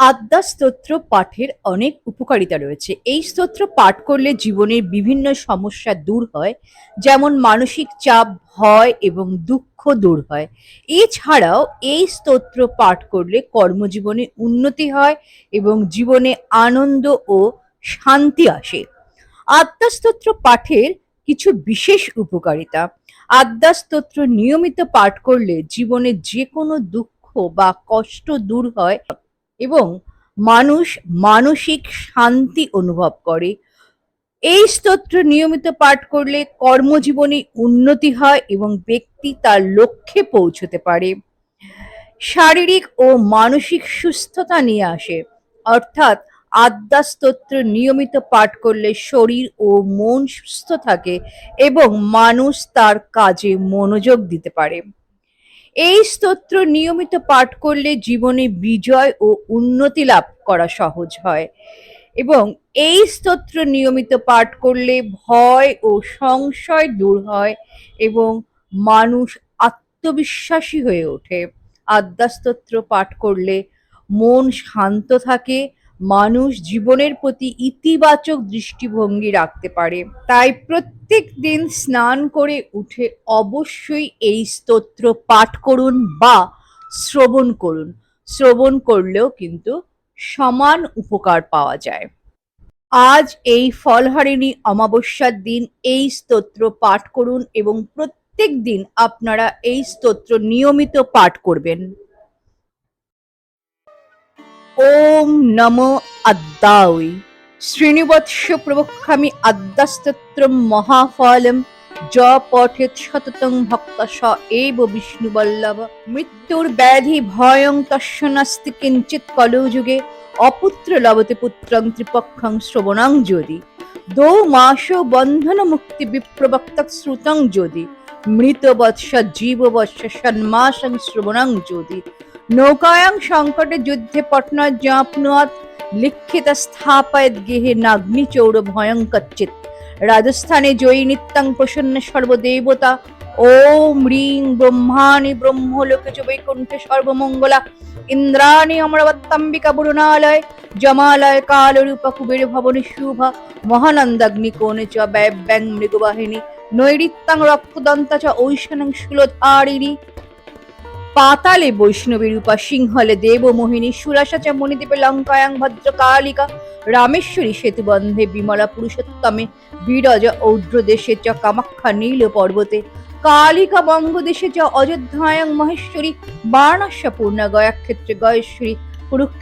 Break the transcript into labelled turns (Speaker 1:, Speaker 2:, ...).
Speaker 1: আদ্যা স্তোত্র পাঠের অনেক উপকারিতা রয়েছে। এই স্তোত্র পাঠ করলে জীবনের বিভিন্ন সমস্যা দূর হয়, যেমন মানসিক চাপ, ভয় এবং দুঃখ দূর হয়। এছাড়াও এই স্তোত্র পাঠ করলে কর্মজীবনে উন্নতি হয় এবং জীবনে আনন্দ ও শান্তি আসে। আদ্যা স্তোত্র পাঠের কিছু বিশেষ উপকারিতা। আদ্যা স্তোত্র নিয়মিত পাঠ করলে জীবনে যে কোনো দুঃখ বা কষ্ট দূর হয়। এবং মানুষ মানসিক শান্তি অনুভব করে। এই স্তোত্র নিয়মিত পাঠ করলে কর্মজীবনে উন্নতি হয় এবং ব্যক্তি তার লক্ষ্যে পৌঁছতে পারে। শারীরিক ও মানসিক সুস্থতা নিয়ে আসে। অর্থাৎ আদ্যা স্তোত্র নিয়মিত পাঠ করলে শরীর ও মন সুস্থ থাকে এবং মানুষ তার কাজে মনোযোগ দিতে পারে। এই স্তোত্র নিয়মিত পাঠ করলে জীবনে বিজয় ও উন্নতি লাভ করা সহজ হয়। এবং এই স্তোত্র নিয়মিত পাঠ করলে ভয় ও সংশয় দূর হয় এবং মানুষ আত্মবিশ্বাসী হয়ে ওঠে। আদ্যাস্তোত্র পাঠ করলে মন শান্ত থাকে মানুষ জীবনের প্রতি ইতিবাচক দৃষ্টিভঙ্গি রাখতে পারে। তাই প্রত্যেক দিন স্নান করে উঠে অবশ্যই এই স্তোত্র পাঠ করুন বা শ্রবণ করুন। শ্রবণ করলেও কিন্তু সমান উপকার পাওয়া যায়। আজ এই ফলহারিণী অমাবস্যার দিন এই স্তোত্র পাঠ করুন এবং প্রত্যেক দিন আপনারা এই স্তোত্র নিয়মিত পাঠ করবেন। ওম নম আদ্যাই শ্রীনিবৎস প্রবক্ষামি আদ্যাস্তোত্রম মহাফলম। য পঠেত সততং ভক্ত স এব বিষ্ণুবল্লভ। মৃত্যুর ব্যাধি ভয়ং তস্য নাস্তি কিঞ্চিত কলৌযুগে। অপুত্র লবতে পুত্রং ত্রিপক্ষং শ্রবণং যদি দৌ মাস বন্ধন মুক্তি বিপ্রবক্ত শ্রুতং যদি মৃত বৎস জীব বৎস সন্মাসং শ্রবণং যদি নৌকায়াং সংকটে যুদ্ধে পটনয় জাপনুয়াত লিখিত স্থাপয়ত গেহে নাগ্নি চৌর ভয়ঙ্কর ভয়ঙ্কচ্চিত রাজস্থানে জয়ী নিত্যাং প্রসন্ন সর্বদেবতা। ওম হ্রিং ব্রহ্মাণি ব্রহ্মলোকে চ বৈকুণ্ঠে সর্বমঙ্গলা। ইন্দ্রাণী অমরবত্তাম্বিকা বরুণালয়। জমালয় কালরূপ কুবের ভবনে শুভা। মহানন্দাগ্নি কোণে চ ব্যয় ব্যাং মৃগবাহিনী নৈরিত্যাং রক্তদন্তা চ ঐশানং শূলধারিণী। পাতালে বৈষ্ণবী রূপা সিংহলে দেব মোহিনী সুরাসা চ মণিদেবে লঙ্কায়াং ভদ্রকালিকা রামেশ্বরী সেতুবন্ধে বিমলা পুরুষোত্তমে বিরজ ঔদ্রদেশে চ কামাক্ষা নীল পর্বতে কালিকা বঙ্গদেশে চ অযোধ্যায়াং মহেশ্বরী বারাণস্য পূর্ণা গয়াক্ষেত্রে গয়েশ্বরী কুরুক্ষেত্র